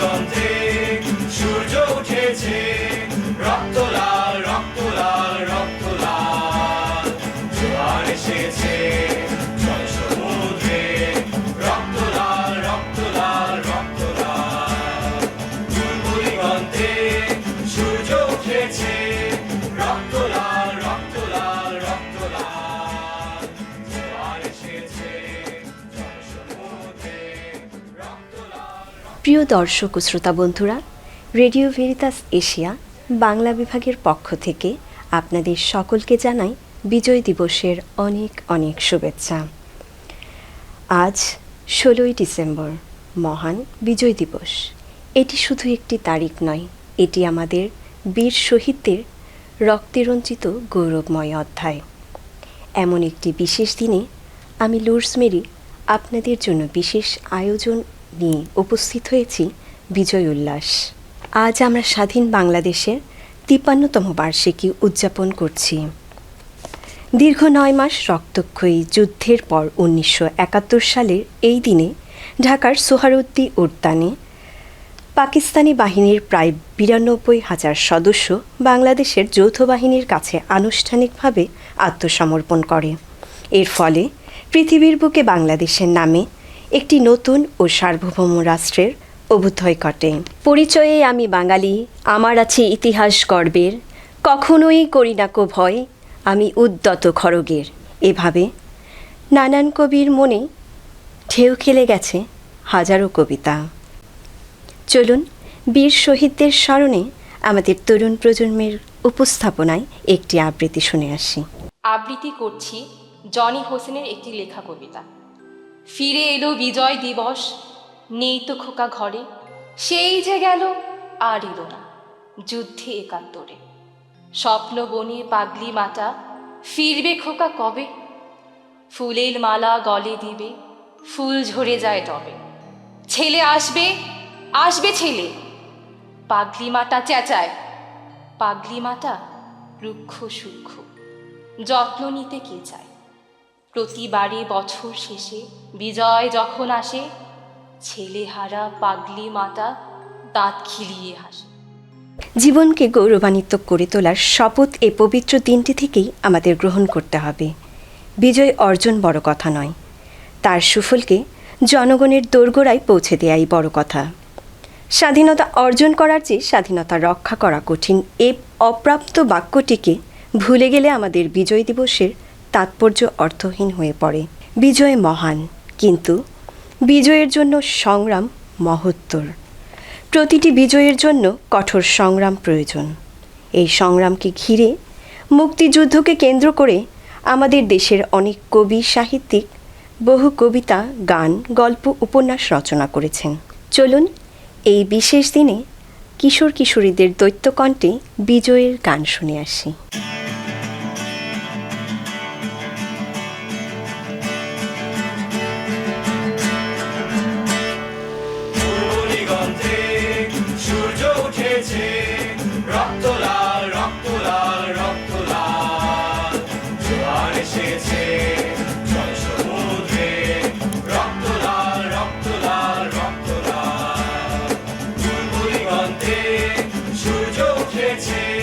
Golden প্রিয় দর্শক ও শ্রোতা বন্ধুরা, রেডিও ভেরিতাস এশিয়া বাংলা বিভাগের পক্ষ থেকে আপনাদের সকলকে জানাই বিজয় দিবসের অনেক অনেক শুভেচ্ছা। আজ ষোলোই ডিসেম্বর, মহান বিজয় দিবস। এটি শুধু একটি তারিখ নয়, এটি আমাদের বীর শহীদদের রক্তে রঞ্জিত গৌরবময় অধ্যায়। এমন একটি বিশেষ দিনে আমি লুর্স মেরি আপনাদের জন্য বিশেষ আয়োজন নিয়ে উপস্থিত হয়েছি বিজয় উল্লাস। আজ আমরা স্বাধীন বাংলাদেশের তিপ্পান্নতম বার্ষিকী উদযাপন করছি। দীর্ঘ নয় মাস রক্তক্ষয়ী যুদ্ধের পর উনিশশো একাত্তর সালের এই দিনে ঢাকার সোহারুদ্দি উদ্যানে পাকিস্তানি বাহিনীর প্রায় বিরানব্বই হাজার সদস্য বাংলাদেশের যৌথ বাহিনীর কাছে আনুষ্ঠানিকভাবে আত্মসমর্পণ করে। এর ফলে পৃথিবীর বুকে বাংলাদেশের নামে একটি নতুন ও সার্বভৌম রাষ্ট্রের অভ্যুদয় ঘটে। পরিচয়ে আমি বাঙালি, আমার আছে ইতিহাস গর্বের, কখনোই করি না কো ভয়, আমি উদ্যত খড়গের। এভাবে নানান কবির মনে ঢেউ খেলে গেছে হাজারো কবিতা। চলুন বীর শহীদদের স্মরণে আমাদের তরুণ প্রজন্মের উপস্থাপনায় একটি আবৃত্তি শুনে আসি। আবৃত্তি করছি জনি হোসেনের একটি লেখা কবিতা ফিরে এলো বিজয় দিবস, নেই তো খোকা ঘরে, সেই যে গেল আর এলো না, যুদ্ধে একাত্তরে স্বপ্ন বনে পাগলি মাটা ফিরবে খোকা কবে? ফুলের মালা গলে দিবে, ফুল ঝরে যায় তবে ছেলে আসবে আসবে ছেলে, পাগলি মাটা চেঁচায়। পাগলি মাটা রুক্ষ সূক্ষ্ম, যত্ন নিতে কে চায়? প্রতিবারে বছর শেষে, বিজয় যখন আসে, ছেলেহারা পাগলি মাতা দাঁত খিলিয়ে হাসে। জীবনকে গৌরবান্বিত করে তোলার শপথ এ পবিত্র দিনটি থেকেই আমাদের গ্রহণ করতে হবে। বিজয় অর্জন বড় কথা নয়। তার সুফলকে জনগণের দোরগোড়ায় পৌঁছে দেয়াই বড় কথা। স্বাধীনতা অর্জন করার চেয়ে স্বাধীনতা রক্ষা করা কঠিন এ অপ্রাপ্ত বাক্যটিকে ভুলে গেলে আমাদের বিজয় দিবসের তাৎপর্য অর্থহীন হয়ে পড়ে। বিজয় মহান, কিন্তু বিজয়ের জন্য সংগ্রাম মহত্তর। প্রতিটি বিজয়ের জন্য কঠোর সংগ্রাম প্রয়োজন। এই সংগ্রামকে ঘিরে মুক্তিযুদ্ধকে কেন্দ্র করে আমাদের দেশের অনেক কবি, সাহিত্যিক বহু কবিতা, গান, গল্প, উপন্যাস রচনা করেছেন। চলুন এই বিশেষ দিনে কিশোর কিশোরীদের দৈত্যকণ্ঠে বিজয়ের গান শুনে আসি। City.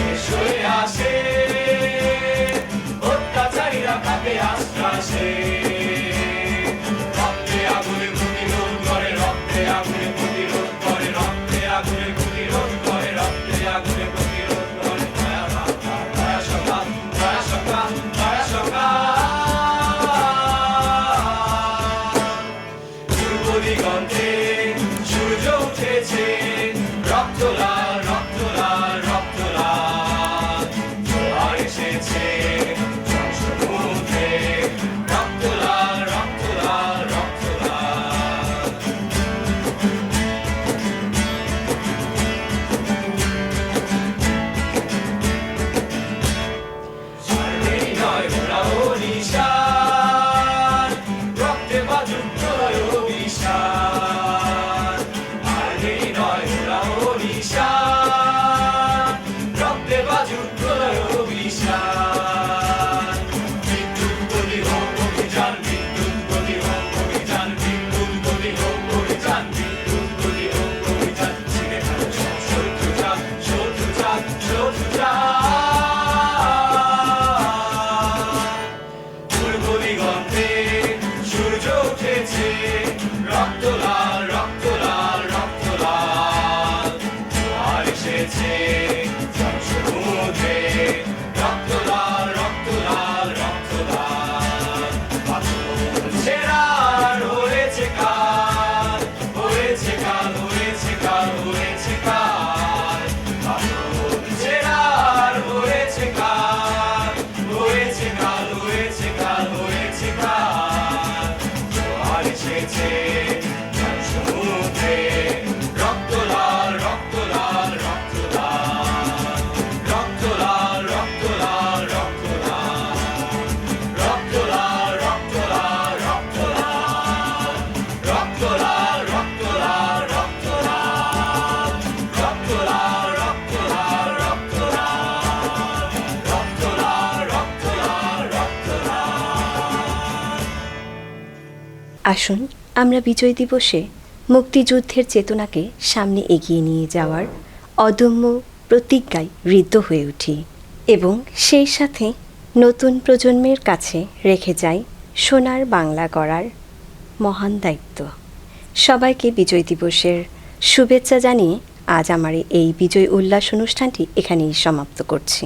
শেষ হয়ে আসে অত্যাচারীরা খাবে আশ্বাসে। এসেছে জল সমুদ্রে আসুন, আমরা বিজয় দিবসে মুক্তিযুদ্ধের চেতনাকে সামনে এগিয়ে নিয়ে যাওয়ার অদম্য প্রতিজ্ঞায় ঋদ্ধ হয়ে উঠি এবং সেই সাথে নতুন প্রজন্মের কাছে রেখে যাই সোনার বাংলা গড়ার মহান দায়িত্ব। সবাইকে বিজয় দিবসের শুভেচ্ছা জানিয়ে আজ আমার এই বিজয় উল্লাস অনুষ্ঠানটি এখানেই সমাপ্ত করছি।